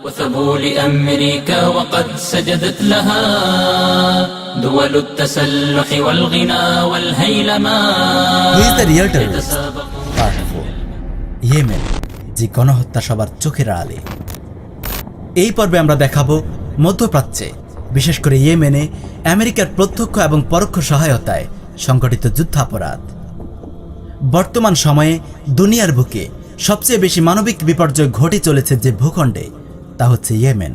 وثبوا لأمريكا وقد سجدت لها دول التسلح والغنى والهيلما Who is the real terrorist? يتسابقون part four Yemen যে গণহত্যা সবার চোখের আড়ালে এই পর্বে আমরা দেখাবো মধ্যপ্রাচ্যে বিশেষ করে ইয়েমেনে আমেরিকার প্রত্যক্ষ এবং পরোক্ষ সহায়তায় সংগঠিত যুদ্ধাপরাধ বর্তমান সময়ে দুনিয়ার বুকে সবচেয়ে বেশি মানবিক বিপর্যয় ঘটে চলেছে যে ভূখণ্ডে তা হচ্ছে ইয়েমেন।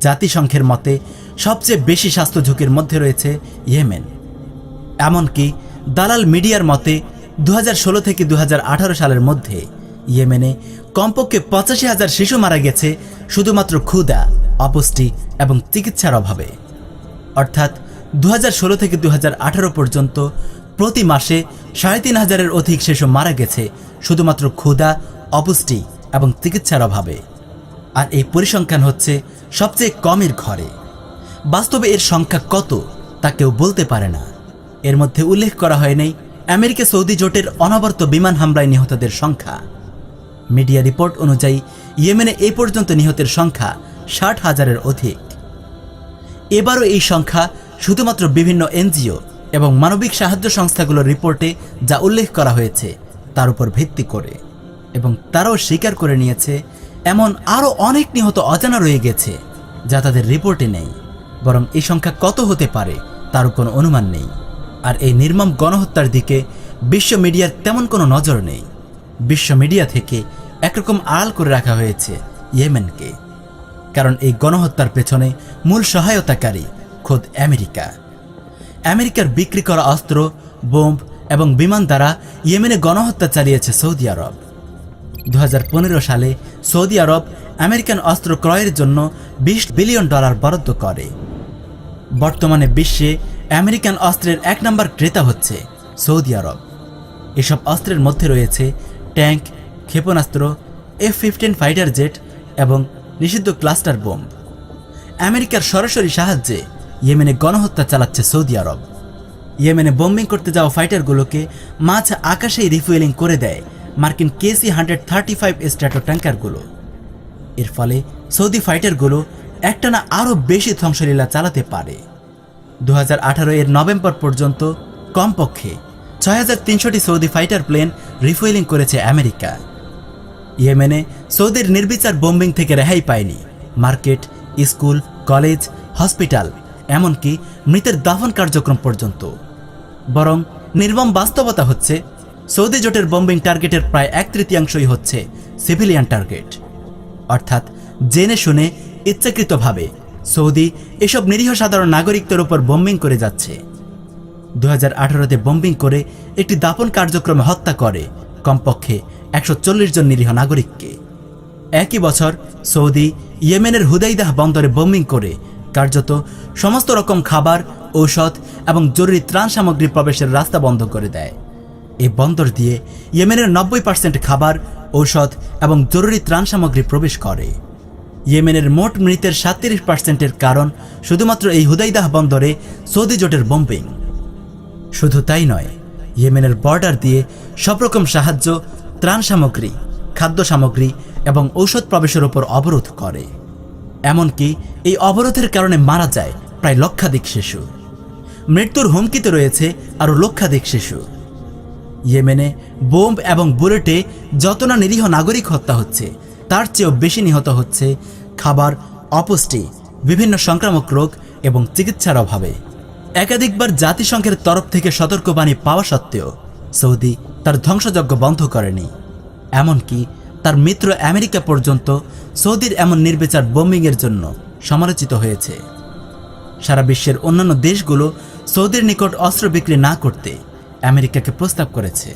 জাতিসংঘের মতে, সবচেয়ে বেশি স্বাস্থ্য ঝুঁকির মধ্যে রয়েছে ইয়েমেন। এমনকি দালাল মিডিয়ার মতে দু হাজার ষোলো থেকে দু হাজার আঠারো সালের মধ্যে ইয়েমেনে কমপক্ষে পঁচাশি হাজার শিশু মারা গেছে শুধুমাত্র ক্ষুদা অপুষ্টি এবং চিকিৎসার অভাবে। অর্থাৎ দু হাজার ষোলো থেকে দু হাজার আঠারো পর্যন্ত প্রতি মাসে সাড়ে তিন হাজারের অধিক শিশু মারা গেছে শুধুমাত্র ক্ষুধা, অপুষ্টি এবং চিকিৎসার অভাবে। আর এই পরিসংখ্যান হচ্ছে সবচেয়ে কমের ঘরে। বাস্তবে এর সংখ্যা কত তা কেউ বলতে পারে না। এর মধ্যে উল্লেখ করা হয়নি আমেরিকা সৌদি জোটের অনবরত বিমান হামলায় নিহতদের সংখ্যা। মিডিয়া রিপোর্ট অনুযায়ী ইয়েমেনে এ পর্যন্ত নিহতের সংখ্যা ষাট হাজারের অধিক। এবারও এই সংখ্যা শুধুমাত্র বিভিন্ন এনজিও এবং মানবিক সাহায্য সংস্থাগুলোর রিপোর্টে যা উল্লেখ করা হয়েছে তার উপর ভিত্তি করে এবং তারাও স্বীকার করে নিয়েছে এমন আরও অনেক নিহত অজানা রয়ে গেছে, যা তাদের রিপোর্টে নেই, বরং এই সংখ্যা কত হতে পারে তার কোনো অনুমান নেই। আর এই নির্মম গণহত্যার দিকে বিশ্ব মিডিয়ার তেমন কোনো নজর নেই। বিশ্ব মিডিয়া থেকে একরকম আড়াল করে রাখা হয়েছে ইয়েমেনকে। কারণ এই গণহত্যার পেছনে মূল সহায়তাকারী খোদ আমেরিকা। আমেরিকার বিক্রি করা অস্ত্র বোম্ব এবং বিমান দ্বারা ইয়েমেনে গণহত্যা চালিয়েছে সৌদি আরব। দু হাজার পনেরো সালে সৌদি আরব আমেরিকান অস্ত্র ক্রয়ের জন্য বিশ বিলিয়ন ডলার বরাদ্দ করে। বর্তমানে বিশ্বে আমেরিকান অস্ত্রের এক নম্বর ক্রেতা হচ্ছে সৌদি আরব। এসব অস্ত্রের মধ্যে রয়েছে ট্যাঙ্ক, ক্ষেপণাস্ত্র, এফ ফিফটিন ফাইটার জেট এবং নিষিদ্ধ ক্লাস্টার বোম্ব আমেরিকার সরাসরি সাহায্যে ইয়েমেনে গণহত্যা চালাচ্ছে সৌদি আরব। ইয়েমেনে বোম্বিং করতে যাওয়া ফাইটারগুলোকে মাঝ আকাশেই রিফুয়েলিং করে দেয় মার্কিন কেসি হান্ড্রেড থার্টি ফাইভ স্ট্র্যাটো ট্যাঙ্কারগুলো। এর ফলে সৌদি ফাইটারগুলো একটানা আরও বেশি ধ্বংসলীলা চালাতে পারে। দু হাজার আঠারো এর নভেম্বর পর্যন্ত কমপক্ষে ছয় হাজার তিনশোটি সৌদি ফাইটার প্লেন রিফুয়েলিং করেছে আমেরিকা। ইয়েমেনে সৌদির নির্বিচার বোম্বিং থেকে রেহাই পায়নি। মার্কেট, স্কুল, কলেজ, হসপিটাল, এমনকি মৃতের দাফন কার্যক্রম পর্যন্ত। বরং নির্মম বাস্তবতা হচ্ছে সৌদি জোটের বোম্বিং টার্গেটের প্রায় এক তৃতীয়াংশই হচ্ছে সিভিলিয়ান টার্গেট অর্থাৎ জেনে শুনে ইচ্ছাকৃতভাবে সৌদি এসব নিরীহ সাধারণ নাগরিকদের উপর বোম্বিং করে যাচ্ছে। দু হাজার আঠারোতে বোম্বিং করে একটি দাপন কার্যক্রমে হত্যা করে কমপক্ষে একশো চল্লিশ জন নিরীহ নাগরিককে। একই বছর সৌদি ইয়েমেনের হুদাইদাহ বন্দরে বোম্বিং করে কার্যত সমস্ত রকম খাবার, ঔষধ এবং জরুরি ত্রাণ সামগ্রী প্রবেশের রাস্তা বন্ধ করে দেয়। এই বন্দর দিয়ে ইয়েমেনের নব্বই পার্সেন্ট খাবার, ঔষধ এবং জরুরি ত্রাণ সামগ্রী প্রবেশ করে। ইয়েমেনের মোট মৃতের সাতত্রিশ পার্সেন্টের কারণ শুধুমাত্র এই হুদাইদাহ বন্দরে সৌদি জোটের বোম্বিং শুধু তাই নয়, ইয়েমেনের বর্ডার দিয়ে সব রকম সাহায্য, ত্রাণ সামগ্রী, খাদ্য সামগ্রী এবং ঔষধ প্রবেশের ওপর অবরোধ করে। এমনকি এই অবরোধের কারণে মারা যায় প্রায় লক্ষাধিক শিশু। মৃত্যুর হুমকিতে রয়েছে আরও লক্ষাধিক শিশু। ইয়েমেনে বোম্ব এবং বুলেটে যত না নিরীহ নাগরিক হত্যা হচ্ছে, তার চেয়েও বেশি নিহত হচ্ছে খাবার, অপুষ্টি, বিভিন্ন সংক্রামক রোগ এবং চিকিৎসার অভাবে। একাধিকবার জাতিসংঘের তরফ থেকে সতর্কবাণী পাওয়া সত্ত্বেও সৌদি তার ধ্বংসযজ্ঞ বন্ধ করেনি। এমনকি তার মিত্র আমেরিকা পর্যন্ত সৌদির এমন নির্বিচার বোম্বিংয়ের জন্য সমালোচিত হয়েছে। সারা বিশ্বের অন্যান্য দেশগুলো সৌদির নিকট অস্ত্র বিক্রি না করতে আমেরিকাকে প্রস্তাব করেছে।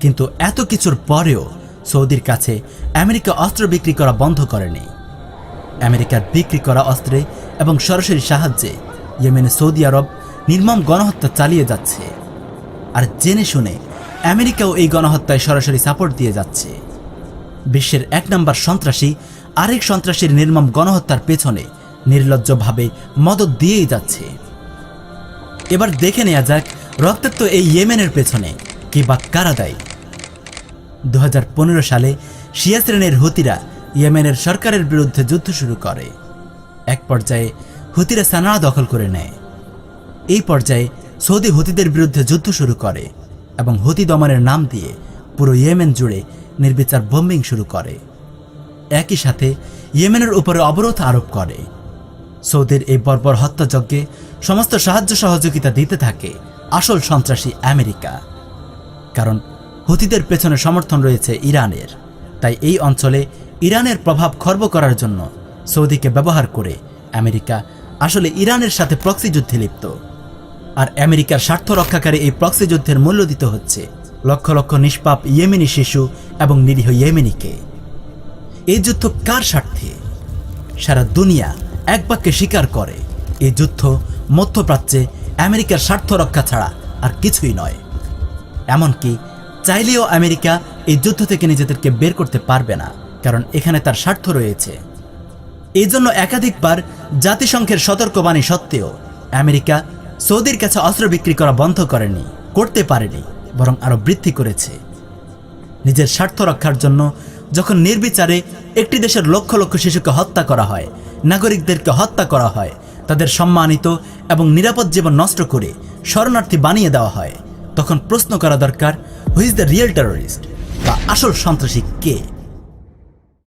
কিন্তু এত কিছুর পরেও সৌদির কাছে আমেরিকা অস্ত্র বিক্রি করা বন্ধ করেনি। আমেরিকার বিক্রি করা অস্ত্রে এবং সরাসরি সাহায্যে ইয়েমেনে সৌদি আরব নির্মম গণহত্যা চালিয়ে যাচ্ছে। আর জেনে শুনে আমেরিকাও এই গণহত্যায় সরাসরি সাপোর্ট দিয়ে যাচ্ছে। বিশ্বের এক নম্বর সন্ত্রাসী আরেক সন্ত্রাসীর নির্মম গণহত্যার পেছনে নির্লজ্জভাবে মদত দিয়েই যাচ্ছে। এবার দেখে নেওয়া যাক রক্তাক্ত এই ইয়েমেনের পেছনে। কি বা কারা দায়ী? দু সালে শিয়া শ্রেণির হুতিরা ইয়েমেনের সরকারের বিরুদ্ধে যুদ্ধ শুরু করে। এক পর্যায়ে হুতিরা সানা দখল করে নেয়। এই পর্যায়ে সৌদি হুতিদের বিরুদ্ধে যুদ্ধ শুরু করে এবং হুতি দমনের নাম দিয়ে পুরো ইয়েমেন জুড়ে নির্বিচার বোম্বিং শুরু করে। একই সাথে ইয়েমেনের উপরে অবরোধ আরোপ করে। সৌদির এই বর্বর হত্যাযজ্ঞে সমস্ত সাহায্য সহযোগিতা দিতে থাকে আসল সন্ত্রাসী আমেরিকা। কারণ হুতিদের পেছনে সমর্থন রয়েছে ইরানের। তাই এই অঞ্চলে ইরানের প্রভাব খর্ব করার জন্য সৌদিকে ব্যবহার করে আমেরিকা আসলে ইরানের সাথে প্রক্সি যুদ্ধে লিপ্ত। আর আমেরিকার স্বার্থ রক্ষাকারী এই প্রক্সি যুদ্ধের মূল্য দিতে হচ্ছে লক্ষ লক্ষ নিষ্পাপ ইয়েমেনি শিশু এবং নিরীহ ইয়েমেনিকে। এই যুদ্ধ কার স্বার্থে? সারা দুনিয়া এক বাক্যে স্বীকার করে, এই যুদ্ধ মধ্যপ্রাচ্যে আমেরিকার স্বার্থ রক্ষা ছাড়া আর কিছুই নয়। এমনকি চাইলেও আমেরিকা এই যুদ্ধ থেকে নিজেদেরকে বের করতে পারবে না, কারণ এখানে তার স্বার্থ রয়েছে। এই জন্য একাধিকবার জাতিসংঘের সতর্কবাণী সত্ত্বেও আমেরিকা সৌদির কাছে অস্ত্র বিক্রি করা বন্ধ করেনি, করতে পারেনি, বরং আরও বৃদ্ধি করেছে। নিজের স্বার্থ রক্ষার জন্য যখন নির্বিচারে একটি দেশের লক্ষ লক্ষ শিশুকে হত্যা করা হয়, নাগরিকদেরকে হত্যা করা হয় তাদের সম্মানিত এবং নিরাপদ জীবন নষ্ট করে শরণার্থী বানিয়ে দেওয়া হয়। তখন প্রশ্ন করা দরকার হুইজ দ্য রিয়েল টেরোরিস্ট বা আসল সন্ত্রাসী কে?